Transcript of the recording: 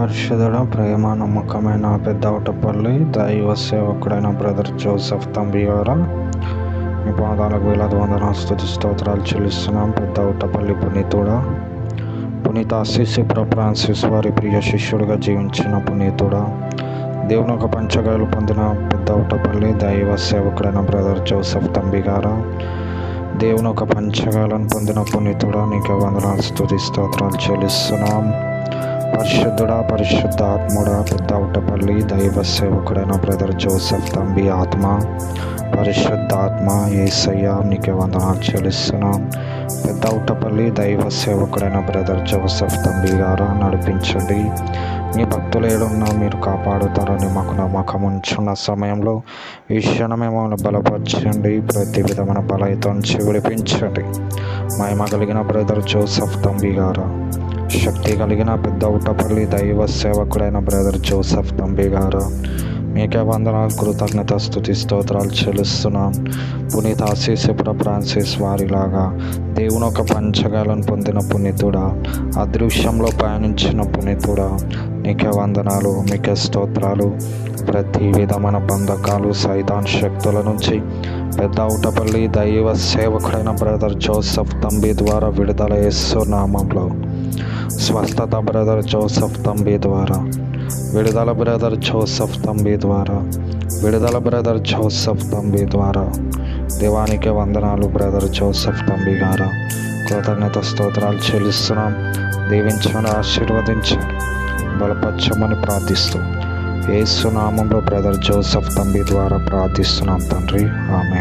పరిశుద్ధుడ ప్రేమ నమ్మకమైన పెద్దవటపల్లి దైవ సేవకుడైన బ్రదర్ జోసెఫ్ తంబియోరా మీ పాదాలకు వేలాది వందన స్థుతి స్తోత్రాలు చెల్లిస్తున్నాం. పెద్ద ఒకటపల్లి పునీతుడ పునీత అసిసిపుర ఫ్రాన్సిస్ వారి ప్రియ శిష్యుడిగా జీవించిన పునీతుడ. దేవుని ఒక పంచగాయలు పొందిన పెద్దవటపల్లి దైవ సేవకుడైన బ్రదర్ జోసెఫ్ తంబి దేవుని ఒక పంచగాలను పొందిన పునీతుడా నీకు వందనాలు స్థుతి స్తోత్రాలు చెల్లిస్తున్నాం. పరిశుద్ధుడా పరిశుద్ధ ఆత్ముడా పెద్ద ఉట్టపల్లి దైవ సేవకుడైన బ్రదర్ జోసెఫ్ తంబి ఆత్మ పరిశుద్ధాత్మ ఏసయ్య నీకే వందనాలు చెల్లిస్తున్నాం. పెద్ద ఉట్టపల్లి దైవ సేవకుడైన బ్రదర్ జోసెఫ్ తంబి గారు నడిపించండి. మీ భక్తులు ఏడున్నా మీరు కాపాడుతారని మాకు నమ్మకం ఉంచున్న సమయంలో ఈ క్షణమే మమ్మల్ని బలపరచండి. ప్రతి విధమైన బలైతం విడిపించండి మహిమ కలిగిన బ్రదర్ జోసెఫ్ తంబి గారు. శక్తి కలిగిన పెద్ద ఉట్టపల్లి దైవ సేవకుడైన బ్రదర్ జోసఫ్ తంబి గారు మీకే వందనాలు కృతజ్ఞత స్థుతి స్తోత్రాలు చెల్లిస్తున్నాం. పునీత ఆశీసపుర ఫ్రాన్సిస్ వారిలాగా. దేవుని ఒక పంచగాలను పొందిన పునీతుడా. అదృశ్యంలో పయనించిన పునీతుడా. నీకే వందనాలు మీకే స్తోత్రాలు. ప్రతి విధమైన బంధకాలు సైతాన్ శక్తుల నుంచి పెద్ద ఉటపల్లి దైవ సేవకుడైన బ్రదర్ జోసఫ్ తంబి ద్వారా విడుదల చేస్తున్నామంలో నామంలో స్వస్థత బ్రదర్ జోసఫ్ తంబి ద్వారా. విడుదల బ్రదర్ జోసఫ్ తంబి ద్వారా. విడుదల బ్రదర్ జోసఫ్ తంబి ద్వారా. దేవానికి వందనాలు బ్రదర్ జోసఫ్ తంబి గారు. కృతజ్ఞత స్తోత్రాలు చెల్లిస్తున్నాం. దీవించమని ఆశీర్వదించండి బలపరచమని ప్రార్థిస్తూ ఏసునామంలో బ్రదర్ జోసఫ్ తంబి ద్వారా ప్రార్థిస్తున్నాం తండ్రి. ఆమె